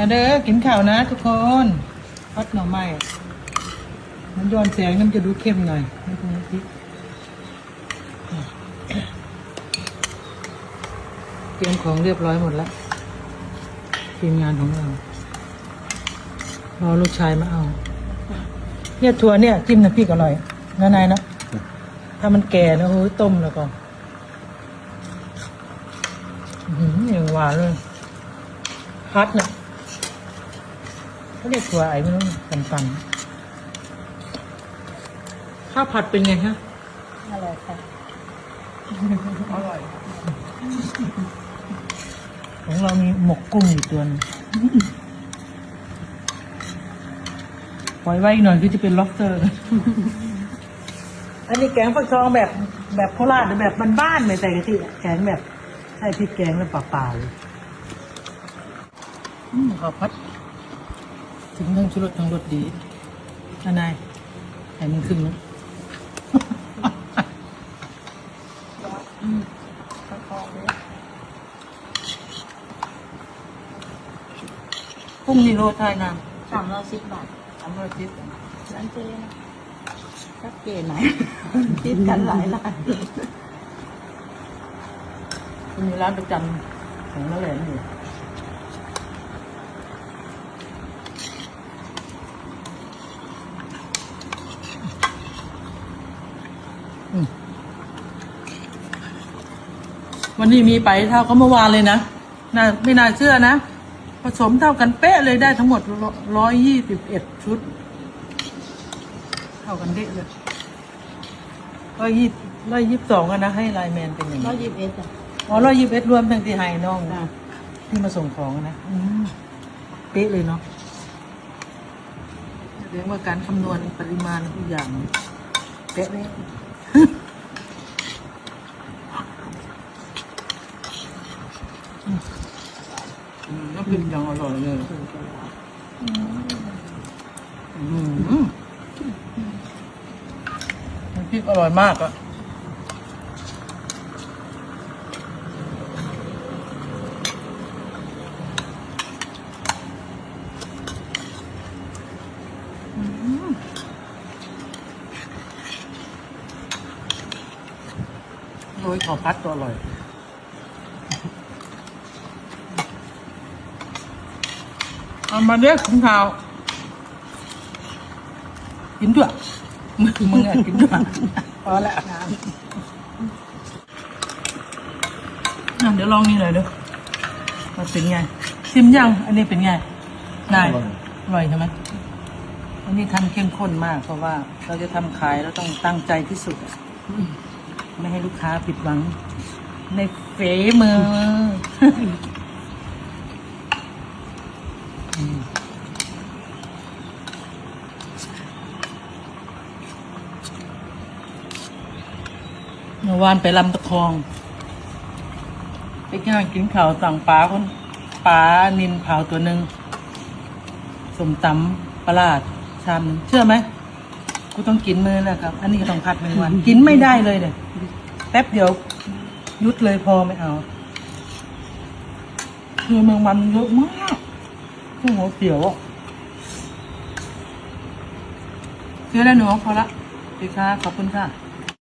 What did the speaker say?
มาเด้อกินข้าวนะทุกคนทอดหน่อไม้มันย้อนแสงน้ำจะดูเข้มหน่อยไม่ต้องพริกเตรียมของเรียบร้อยหมดแล้วทีมงานของเรารอลูกชายมาเอา เนี่ยถั่วเนี่ยจิ้มน้ำพริกอร่อยนะนายนะถ้ามันแก่นะโอ้ยต้มแล้วก็อื้อหืออย่างหวานเลยพัดน่ะ เขาเรียกถั่วไอ้ไม่รู้กันกันๆข้าวผัดเป็นไงฮะอร่อยค่ะอร่อยของเรามีหมกกุ้งอยู่ตัวหนึงปล่อยไว้อีกหน่อยคือจะเป็นล็อบสเตอร์ อันนี้แกงฟักทองแบบแบบโคราชหรือแบบบ้านๆไม่ใส่กะทิอะแกงแบบใส่พริกแกงแล้วเปล่าๆเลยอืมข้าวผัด ถึงทั้งชุรสทั้งรสดีอันนายให้มันขึ้นนะประคองเลยพรุ่งนี้โรทายน้สามร้อยสิบบาทำทำรสจิตร้านเจ๊นะชัดเจนไหนคิดกันหลายร้านมันมีร้านประจำของนั่นแหละอยู่ วันนี้มีไปเท่าเขาเมื่อวานเลยนะน่าไม่น่าเชื่อนะ ผสมเท่ากันเป๊ะเลยได้ทั้งหมดร้อยยี่สิบเอ็ดชุด เท่ากันเด๊ะเลยร้อยยี่ร้อยยี่สิบสองอะนะ ให้ไลน์แมนเป็นอย่างร้อนี้ยยี่สิบเอ็ดอะอ๋อร้อยยี่สิบเอ็ดรวมทั้งที่ไฮน้องจ้ะที่มาส่งของนะอืมเป๊ะเลยเนาะเรียกว่าการคำนวณปริมาณทุกอย่างเป๊ะเลย อืมน้ำพริกยังอร่อยเลยอืมน้ำพริกอร่อยมากอะโรยขอพัดตัวอร่อย เอามาเรียกคุณข่าวกินด้วยมึงมึงอะกินด้วยพอแล้วน้ำเดี๋ยวลองนี่หน่อยดูว่าเป็นไงชิมยังอันนี้เป็นไงนายอร่อยใช่ไหมอันนี้ทำเข้มข้นมาก เพราะว่าเราจะทำขายเราต้องตั้งใจที่สุดอะไม่ให้ลูกค้าผิดหวัง ในเฟมือ เมื่อวานไปลำตะคองไปกินกินข้าวสั่งปลาคนปลานินเผาตัวหนึ่งสมตำปลาร้าชามหนึ่งเชื่อไหมกูต้องกินมือนะครับ อันนี้ต้องพัดหนึ่งวัน กินไม่ได้เลยเนี่ยแป๊บเดียวยุดเลยพอไม่เอา คือเมืองมันเยอะมากโอ้โหเสียวเชื่อแล้วหนูพอละดีค่ะขอบคุณค่ะ